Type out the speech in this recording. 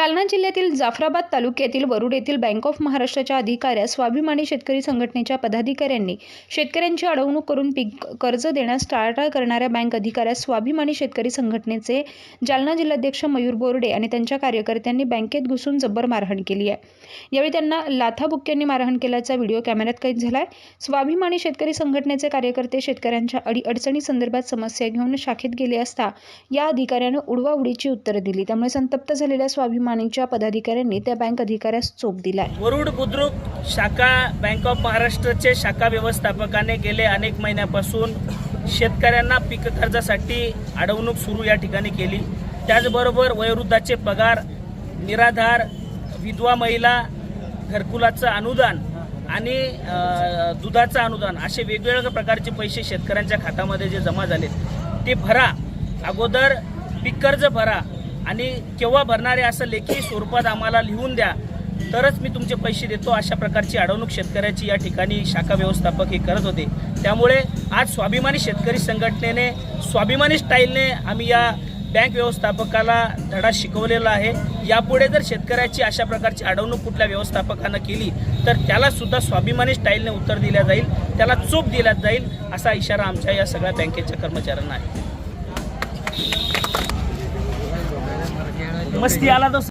जालना जिल्ह्यातील जाफराबाद तालुक्यातील वरुड येथील बँक ऑफ महाराष्ट्राच्या अधिकाऱ्यास स्वाभिमानी शेतकरी संघटनेच्या पदाधिकाऱ्यांनी शेतकऱ्यांची अडवणूक करून पीक कर्ज देण्यास टाळाटाळ करणाऱ्या बँक अधिकाऱ्यास स्वाभिमानी शेतकरी संघटनेचे जालना जिल्हाध्यक्ष मयूर बोर्डे आणि त्यांच्या कार्यकर्त्यांनी बँकेत घुसून जब्बर मारहाण केली आहे. यावेळी त्यांना लाथाबुक्क्यांनी मारहाण केल्याचा व्हिडिओ कॅमेऱ्यात कैद झाला आहे स्वाभिमानी शेतकरी संघटनेचे कार्यकर्ते शेतकऱ्यांच्या अडीअडचणी संदर्भात समस्या घेऊन शाखेत गेले असता या अधिकाऱ्यानं उडवाउडीची उत्तरं दिली. त्यामुळे संतप्त झालेल्या स्वाभिमानीच्या पदाधिकाऱ्यांनी त्या बँक अधिकाऱ्यास चोप दिलाय. वरुड बुद्रुक शाखा बँक ऑफ महाराष्ट्राचे शाखा व्यवस्थापकाने गेले अनेक महिन्यापासून शेतकऱ्यांना पीक कर्जासाठी अडवणूक सुरू या ठिकाणी केली. त्याचबरोबर वयोवृद्धाचे पगार निराधार विधवा महिला घरकुलाचं अनुदान आणि दुधाचं अनुदान असे वेगवेगळ्या प्रकारचे पैसे शेतकऱ्यांच्या खात्यामध्ये जे जमा झालेत ते भरा. अगोदर पीक कर्ज भरा. आणि केव्हा भरणारे असं लेखी स्वरूपात आम्हाला लिहून द्या तरच मी तुमचे पैसे देतो अशा प्रकारची अडवणूक शेतकऱ्याची या ठिकाणी शाखा व्यवस्थापक हे करत होते. त्यामुळे आज स्वाभिमानी शेतकरी संघटनेने स्वाभिमानी स्टाईलने आम्ही या बँक व्यवस्थापकाला धडा शिकवलेला आहे. यापुढे जर शेतकऱ्याची अशा प्रकारची अडवणूक कुठल्या व्यवस्थापकानं केली तर त्याला सुद्धा स्वाभिमानी स्टाईलने उत्तर दिल्या जाईल त्याला चूप दिला जाईल असा इशारा आमच्या या सगळ्या बँकेच्या कर्मचाऱ्यांना आहे. mas tinha lá dos